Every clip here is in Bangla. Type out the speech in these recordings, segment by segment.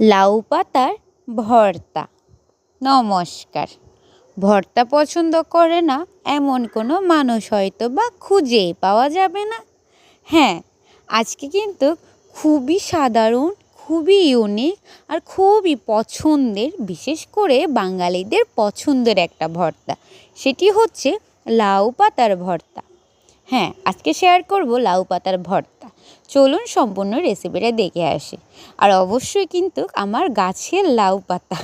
লাউ পাতার ভর্তা। নমস্কার। ভর্তা পছন্দ করে না, এমন কোনো মানুষ হয়তো বা খুঁজেই পাওয়া যাবে না। হ্যাঁ আজকে কিন্তু খুবই সাধারণ, খুবই ইউনিক আর খুবই পছন্দের, বিশেষ করে বাঙালিদের পছন্দের একটা ভর্তা। সেটি হচ্ছে লাউ পাতার ভর্তা। হ্যাঁ আজকে শেয়ার করব লাউ পাতার ভর্তা। চলুন সম্পূর্ণ রেসিপিটা দেখে আসি। আর অবশ্যই কিন্তু আমার গাছের লাউ পাতা।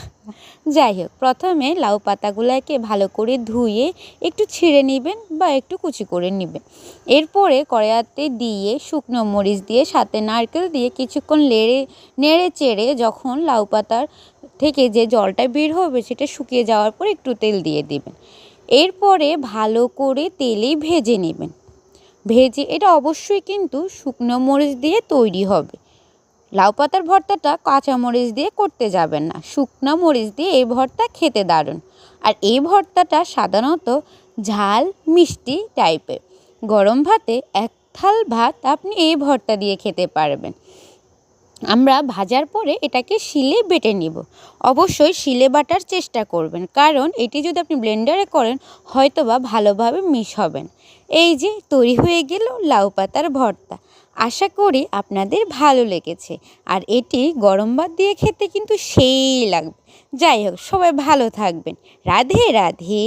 যাই হোক, প্রথমে লাউ পাতাগুলোকে ভালো করে ধুয়ে একটু ছিঁড়ে নেবেন বা একটু কুচি করে নেবেন। এরপরে কড়াইতে দিয়ে শুকনো মরিচ দিয়ে, সাথে নারকেল দিয়ে কিছুক্ষণ লেড়ে, নেড়ে চেড়ে যখন লাউ পাতার থেকে যে জলটা বের হবে সেটা শুকিয়ে যাওয়ার পর একটু তেল দিয়ে দেবেন। এরপরে ভালো করে তেলে ভেজে নেবেন। ভেজে এটা অবশ্যই কিন্তু শুকনো মরিচ দিয়ে তৈরি হবে। লাউ পাতার ভর্তাটা কাঁচা মরিচ দিয়ে করতে যাবেন না। শুকনো মরিচ দিয়ে এই ভর্তা খেতে দারুণ। আর এই ভর্তাটা সাধারণত ঝাল, মিষ্টি টাইপের গরম ভাতে এক থাল ভাত আপনি এই ভর্তা দিয়ে খেতে পারবেন। আমরা ভাজার পরে এটাকে শিলে বেটে নিব। অবশ্যই শিলে বাটার চেষ্টা করবেন, কারণ এটি যদি আপনি ব্লেন্ডারে করেন হয়তো বা ভালোভাবে মিশ হবেন। এই যে, তৈরি হয়ে গেল লাউ পাতার ভর্তা। আশা করি আপনাদের ভালো লেগেছে। আর এটি গরম ভাত দিয়ে খেতে কিন্তু সেই লাগবে। যাই হোক, সবাই ভালো থাকবেন। রাধে রাধে।